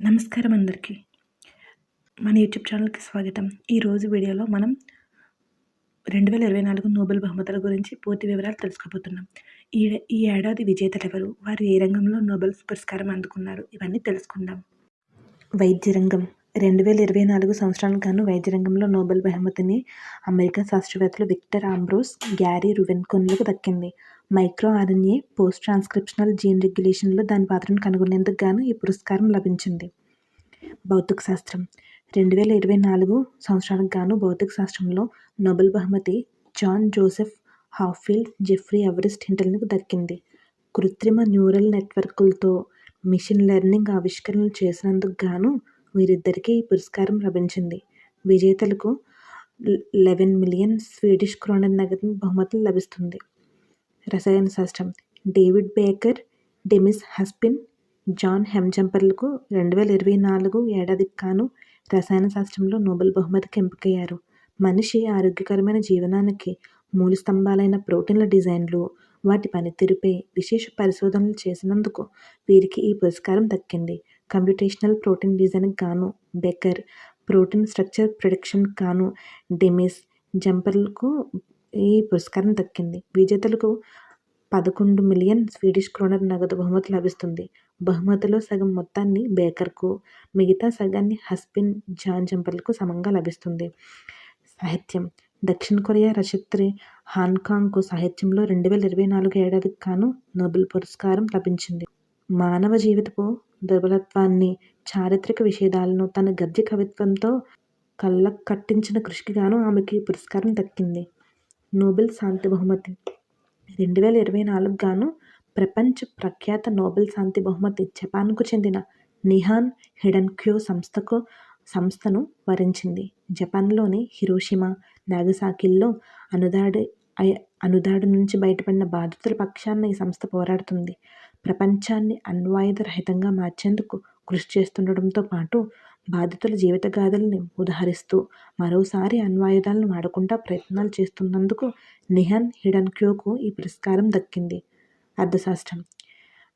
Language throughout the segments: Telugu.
నమస్కారం అందరికీ. మన యూట్యూబ్ ఛానల్కి స్వాగతం. ఈరోజు వీడియోలో మనం రెండు వేల ఇరవై నాలుగు నోబెల్ బహుమతుల గురించి పూర్తి వివరాలు తెలుసుకోబోతున్నాం. ఈ ఈ ఏడాది విజేతలు ఎవరు? వారు ఏ రంగంలో నోబెల్ పురస్కారం అందుకున్నారు? ఇవన్నీ తెలుసుకుందాం. వైద్య రంగం. రెండు వేల ఇరవై నాలుగు సంవత్సరాలు గాను వైద్య రంగంలో నోబెల్ బహుమతిని అమెరికా శాస్త్రవేత్తలు విక్టర్ ఆంబ్రోస్ గ్యారీ రువెన్కొన్లకు దక్కింది. Micro RNA post transcriptional gene రెగ్యులేషన్లో దాని పాత్రను కనుగొనేందుకు గాను ఈ పురస్కారం లభించింది. భౌతిక శాస్త్రం. రెండు వేల ఇరవై నాలుగు సంవత్సరాలకు గాను భౌతిక శాస్త్రంలో నోబెల్ బహుమతి John Joseph Hopfield Geoffrey Everest హింటల్కు దక్కింది. కృత్రిమ న్యూరల్ నెట్వర్క్లతో మిషన్ లెర్నింగ్ ఆవిష్కరణలు చేసినందుకు గాను వీరిద్దరికీ ఈ పురస్కారం లభించింది. విజేతలకు లెవెన్ మిలియన్ స్వీడిష్ క్రోనర్ నగదు బహుమతులు లభిస్తుంది. రసాయన శాస్త్రం David Baker Demis Hassabis John హెమ్జంపర్లకు రెండు వేల ఇరవై నాలుగు ఏడాదికి కాను రసాయన శాస్త్రంలో నోబెల్ బహుమతికి ఎంపికయ్యారు. మనిషి ఆరోగ్యకరమైన జీవనానికి మూల స్తంభాలైన ప్రోటీన్ల డిజైన్లు వాటి పనితీరుపై విశేష పరిశోధనలు చేసినందుకు వీరికి ఈ పురస్కారం దక్కింది. కంప్యూటేషనల్ ప్రోటీన్ డిజైన్కి గాను బెకర్ ప్రోటీన్ స్ట్రక్చర్ ప్రొడక్షన్ గాను డెమిస్ జంపర్లకు ఈ పురస్కారం దక్కింది. విజేతలకు పదకొండు మిలియన్ స్వీడిష్ క్రోనర్ నగదు బహుమతి లభిస్తుంది. బహుమతిలో సగం మొత్తాన్ని బేకర్కు మిగతా సగాన్ని హస్బిన్ జాన్ జంపర్లకు సమంగా లభిస్తుంది. సాహిత్యం. దక్షిణ కొరియా రచయిత్రి హాంకాంగ్కు సాహిత్యంలో రెండు వేల ఇరవై నాలుగు ఏడాదికి కాను నోబెల్ పురస్కారం లభించింది. మానవ జీవితపు దుర్బలత్వాన్ని చారిత్రక విషేదాలను తన గద్య కవిత్వంతో కళ్ళ కట్టించిన కృషికి గాను ఆమెకి పురస్కారం దక్కింది. నోబెల్ శాంతి బహుమతి. రెండు వేల ఇరవై నాలుగు గాను ప్రపంచ ప్రఖ్యాత నోబెల్ శాంతి బహుమతి జపాన్కు చెందిన నిహాన్ హిడన్క్యో సంస్థకు సంస్థను వరించింది. జపాన్లోని హిరోషిమా నాగసాకిల్లో అనుదాడి అనుదాడు నుంచి బయటపడిన బాధితుల పక్షాన ఈ సంస్థ పోరాడుతుంది. ప్రపంచాన్ని అణ్వాయుధ రహితంగా మార్చేందుకు కృషి చేస్తుండడంతో పాటు బాధితుల జీవిత గాథల్ని ఉదహరిస్తూ మరోసారి అణ్వాయుధాలను వాడకుండా ప్రయత్నాలు చేస్తున్నందుకు నిహన్ హిడన్క్యోకు ఈ పురస్కారం దక్కింది. అర్థశాస్త్రం.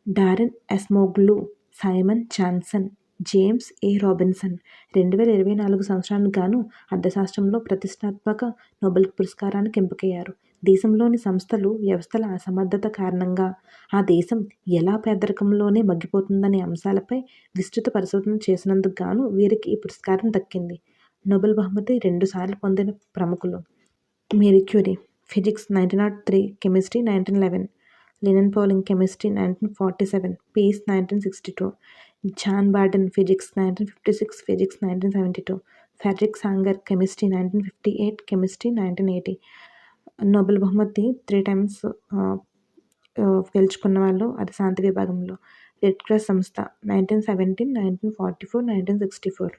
Daron Acemoglu Simon Johnson James A Robinson రెండు వేల ఇరవై నాలుగు సంవత్సరానికి గాను అర్థశాస్త్రంలో ప్రతిష్టాత్మక నోబెల్ పురస్కారానికి ఎంపికయ్యారు. దేశంలోని సంస్థలు వ్యవస్థల అసమర్థత కారణంగా ఆ దేశం ఎలా పేదరికంలోనే మగ్గిపోతుందనే అంశాలపై విస్తృత పరిశోధన చేసినందుకు గాను వీరికి ఈ పురస్కారం దక్కింది. నోబెల్ బహుమతి రెండుసార్లు పొందిన ప్రముఖులు. Marie Curie physics nineteen naught three chemistry nineteen eleven Linus Pauling chemistry nineteen forty seven peace nineteen sixty two John Bardeen physics nineteen fifty six physics nineteen seventy two Frederick Sanger chemistry nineteen fifty eight chemistry nineteen eighty. Nobel బహుమతి త్రీ టైమ్స్ గెలుచుకున్న వాళ్ళు అది శాంతి విభాగంలో. రెడ్ క్రాస్ సంస్థ nineteen seventeen nineteen forty four nineteen sixty four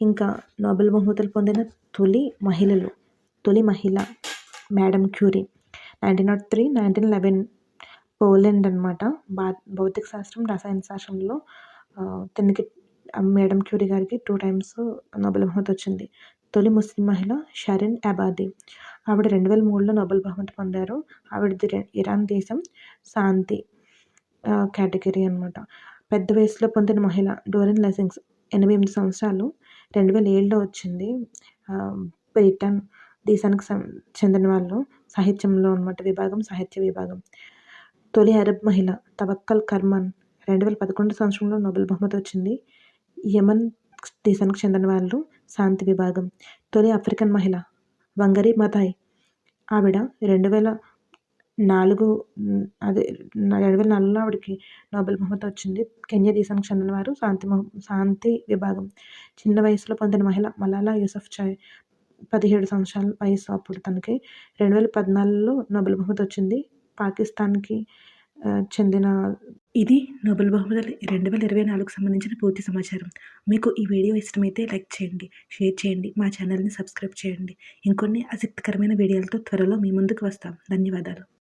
ఇంకా నోబెల్ బహుమతులు పొందిన తొలి మహిళలు తొలి మహిళ madam Curie. Nineteen naught three nineteen eleven Poland అనమాట భా భౌతిక శాస్త్రం రసాయన శాస్త్రంలో తనకి మేడం క్యూరీ గారికి టూ టైమ్స్ నోబెల్ బహుమతి వచ్చింది. తొలి ముస్లిం మహిళ షరీన్ అబాదీ. ఆవిడ రెండు వేల మూడులో నోబెల్ బహుమతి పొందారు. ఆవిడది ఇరాన్ దేశం శాంతి కేటగిరీ అనమాట పెద్ద వయసులో పొందిన మహిళ డోరెన్ లెసింగ్స్ ఎనభై ఎనిమిది సంవత్సరాలు. రెండు వేల ఏడులో వచ్చింది బ్రిటన్ దేశానికి చెందిన వాళ్ళు. సాహిత్యంలో అనమాట విభాగం సాహిత్య విభాగం. తొలి అరబ్ మహిళ తవక్కల్ కర్మన్ రెండు వేల పదకొండు సంవత్సరంలో నోబెల్ బహుమతి వచ్చింది. యమన్ దేశానికి చెందిన వాళ్ళు శాంతి విభాగం. తొలి ఆఫ్రికన్ మహిళ వంగరి మథాయ్ ఆవిడ రెండు వేల నాలుగు అదే రెండు వేల నాలుగులో ఆవిడకి నోబెల్ బహుమతి వచ్చింది. కెన్యా దేశానికి చెందిన వారు శాంతి శాంతి విభాగం. చిన్న వయసులో పొందిన మహిళ మలాలా యూసఫ్ చాయ్. పదిహేడు సంవత్సరాల వయసు అప్పుడు తనకి రెండు వేల పద్నాలుగులో నోబెల్ బహుమతి వచ్చింది. పాకిస్తాన్కి చెందిన ఇది నోబెల్ బహుమతులు రెండు వేల ఇరవై నాలుగు సంబంధించిన పూర్తి సమాచారం. మీకు ఈ వీడియో ఇష్టమైతే లైక్ చేయండి షేర్ చేయండి మా ఛానల్ని సబ్స్క్రైబ్ చేయండి. ఇంకొన్ని ఆసక్తికరమైన వీడియోలతో త్వరలో మీ ముందుకు వస్తాం. ధన్యవాదాలు.